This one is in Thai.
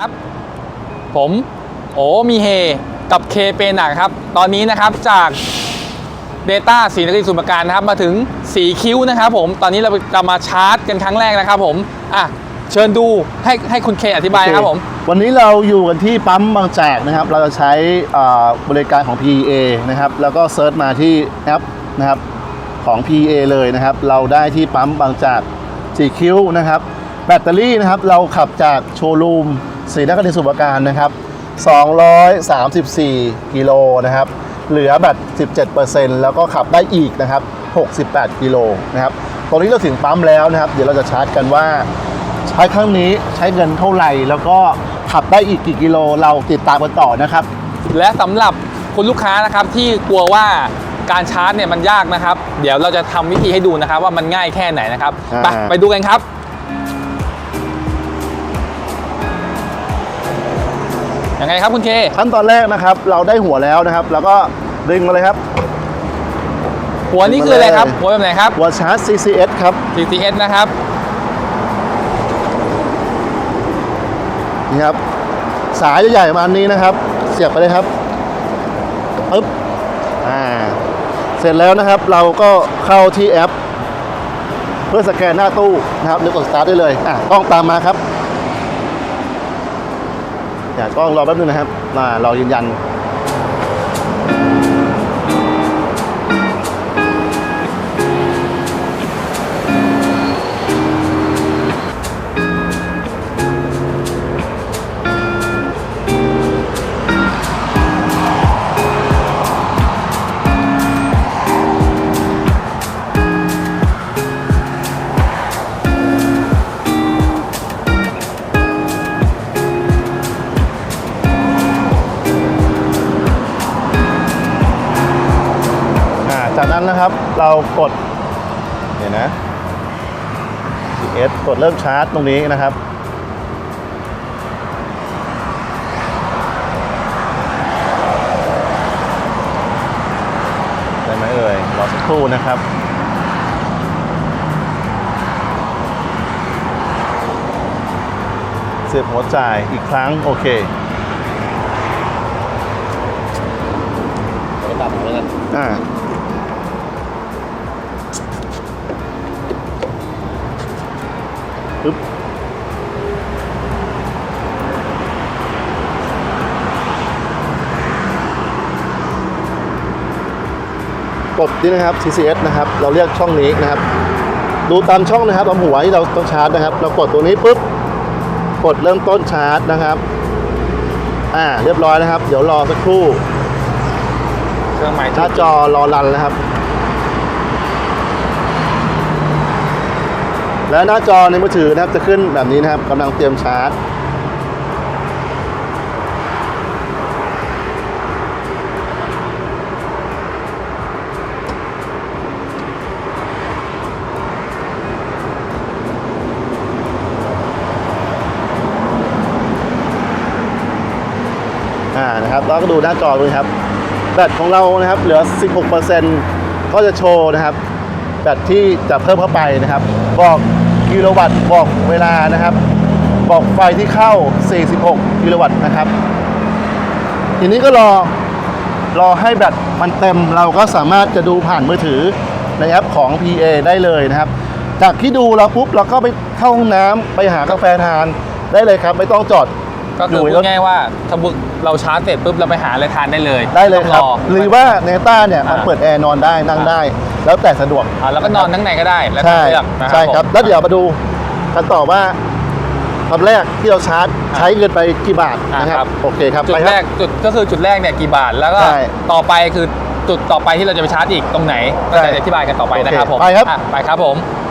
ครับ ผมโอ้มีเฮกับเคเปหนักครับ ตอนนี้นะครับจาก Data สีนครินทร์สมุทรปราการนะครับ มาถึงสีคิ้วนะครับผมตอนนี้เราจะมาชาร์จกันครั้งแรกนะครับผมอะเชิญดูให้ให้คุณเคอธิบายครับผม วันนี้เราอยู่กันที่ปั๊มบางแจกนะครับ เราจะใช้บริการของ PEA นะครับ แล้วก็เซิร์ชมาที่แอปนะครับของ PEA เลยนะครับ เราได้ที่ปั๊มบางจากสีคิ้วนะครับ แบตเตอรี่นะครับ เราขับจากโชว์รูม สีนครินทร์สมุทรปราการนะครับ 234 กิโลนะครับ เหลือแบต17%แล้วก็ขับได้อีกนะครับ 68 กิโลนะครับ ตอนนี้เราถึงปั๊มแล้วนะครับ เดี๋ยวเราจะชาร์จกันว่า ใช้ครั้งนี้ใช้เงินเท่าไหร่ แล้วก็ขับได้อีกกี่กิโล เราติดตามกันต่อนะครับ และสำหรับคุณลูกค้านะครับที่กลัวว่าการชาร์จเนี่ยมันยากนะครับ เดี๋ยวเราจะทำวิธีให้ดูนะครับ ว่ามันง่ายแค่ไหนนะครับ ไปอ่า ไปดูกันครับ ยังไงครับคุณเค ขั้นตอนแรกนะครับ เราได้หัวแล้วนะครับ แล้วก็ดึงมาเลยครับ หัวนี่คืออะไรครับมาเลยหัวแบบไหนครับ หัวชาร์จ CCS ครับ CCS นะครับ นี่ครับ สายใหญ่ๆประมาณนี้นะครับ เสียบไปเลยครับปึ๊บอ่าเสร็จแล้วนะครับ เราก็เข้าที่แอป เพื่อสแกนหน้าตู้นะครับแล้วกดสตาร์ทได้เลยอะกล้องตามมาครับ อย่ากล้องรอแป๊บนึงนะครับมาเรายืนยัน จากนั้นนะครับเรากดเนี่ยนะ CS กดเริ่มชาร์จตรงนี้นะครับ ได้ไหมเอ่ยรอสักครู่นะครับเสียบหัวจ่ายอีกครั้ง โอเคก็ตัดเหมือนกันอ่า กดนี่นะครับ CCS นะครับ เราเรียกช่องนี้นะครับ ดูตามช่องนะครับตามหัวที่เราต้องชาร์จนะครับ เรากดตัวนี้ปุ๊บ กดเริ่มต้นชาร์จนะครับ อ่า เรียบร้อยนะครับ เดี๋ยวรอสักครู่เครื่องหมายหน้าจอรอรันนะครับ และหน้าจอในมือถือนะครับจะขึ้นแบบนี้นะครับกำลังเตรียมชาร์จ นะครับแล้วก็ดูหน้าจอด้วยครับ แบตของเรานะครับเหลือ 16%ก็จะโชว์นะครับ แบตที่จะเพิ่มเข้าไปนะครับ บอกกิโลวัตต์บอกเวลานะครับ บอกไฟที่เข้า 46 กิโลวัตต์นะครับ ทีนี้ก็รอรอให้แบตมันเต็มเราก็สามารถจะดูผ่านมือถือในแอปของ PA ได้เลยนะครับ จากที่ดูเราปุ๊บเราก็ไปเข้าห้องน้ำไปหากาแฟทานได้เลยครับ ไม่ต้องจอด ก็คืออยู่พูในรดถง่ายๆว่าถ้าบุเราชาร์จเสร็จปุ๊บเราไปหาอะไรทานได้เลยได้เลยม่คต้รัอบงหรือว่าเนต้าเนี่ยมันอ่าเปิดแอร์นอนได้นั่งอ่าได้ แล้วแต่สะดวก อ่าแล้วก็นอนทั้งในก็ได้แล้วแต่ใช่เลือกนะครัใช่ครับ ผม แล้วเดี๋ยวมาดูกันต่อว่าตอนแรกที่เราชาร์จใช้เงินไปกี่บาทอ่านะคครัรับบโอเคครับจุไปดคแรรับกจุดก็คือจุดแรกเนี่ยกี่บาทแล้วก็ใช่ต่อไปคือจุดต่อไปที่เราจะไปชาร์จอีกตรงไหนก็ใช่จะอธิบายกันต่อไปโอเคนะครับผมไปครับ อะไปครับผมค